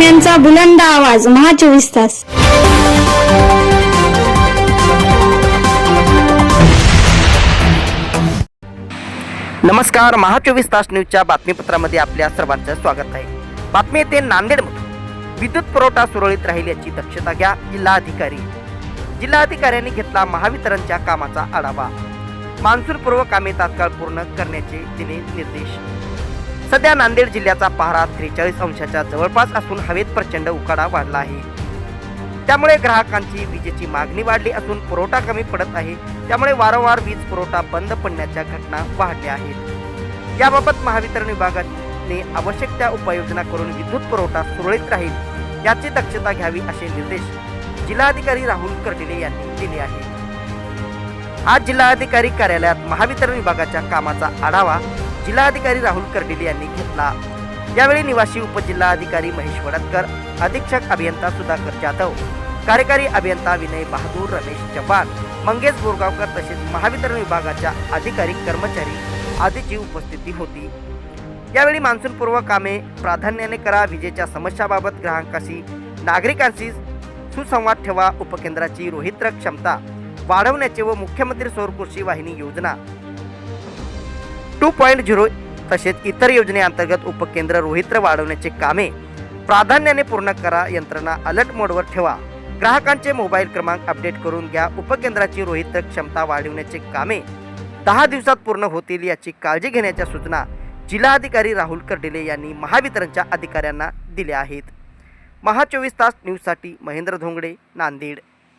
बातम्यांचा बुलंद आवाज महा चोवीस तास. नमस्कार महा चोवीस तास न्यूजच्या बातमीपत्रामध्ये आपल्या सर्वांचं स्वागत आहे. बातमी येते नांदेडमधून. विद्युत पुरवठा सुरळीत राहील याची दक्षता घ्या जिल्हाधिकारी. जिल्हाधिकाऱ्यांनी घेतला महावितरणच्या कामाचा आढावा. मान्सूनपूर्व कामे तात्काळ पूर्ण करण्याचे दिले निर्देश. सध्या नांदेड जिल्ह्याचा पहारा त्रेचाळीस अंशाच्या जवळपास असून हवेत प्रचंड उकाडा वाढला आहे. त्यामुळे ग्राहकांची विजेची मागणी वाढली असून पुरवठा कमी पडत आहे. त्यामुळे वारंवार वीज पुरवठा बंद पडण्याच्या घटना वाढल्या आहेत. याबाबत महावितरण विभागाने आवश्यक त्या उपाययोजना करून विद्युत पुरवठा सुरळीत राहील याची दक्षता घ्यावी असे निर्देश जिल्हाधिकारी राहुल कर्डिले यांनी दिले आहेत. आज जिल्हाधिकारी कार्यालयात महावितरण विभागाच्या कामाचा आढावा जिल्हाधिकारी राहुल कर्डिले यांनी घेतला. यावेळी निवासी उपजिल्हाधिकारी महेश वडतकर अधीक्षक अभियंता सुधाकर जाधव कार्यकारी अभियंता विनय बहादूर रमेश चव्हाण मंगेश बोरगावकर तसेच महावितरण विभागाच्या अधिकारी कर्मचारी आदीची उपस्थिती होती. यावेळी मान्सूनपूर्व कामे प्राधान्याने करा विजेच्या समस्याबाबत ग्राहकांशी नागरिकांशी सुसंवाद ठेवा उपकेंद्राची रोहित्र क्षमता वाढवण्याचे व मुख्यमंत्री सौर कृषी वाहिनी योजना टू पॉईंट झिरो तसेच इतर योजनेअंतर्गत उपकेंद्र रोहित्र वाढवण्याचे कामे प्राधान्याने पूर्ण करा यंत्रणा अलर्ट मोडवर ठेवा. ग्राहकांचे मोबाईल क्रमांक अपडेट करून घ्या उपकेंद्राची रोहित्र क्षमता वाढवण्याचे कामे दहा दिवसात पूर्ण होतील याची काळजी घेण्याच्या सूचना जिल्हाधिकारी राहुल कर्डिले यांनी महावितरणच्या अधिकाऱ्यांना दिल्या आहेत. महा चोवीस तास न्यूजसाठी महेंद्र धोंगडे नांदेड.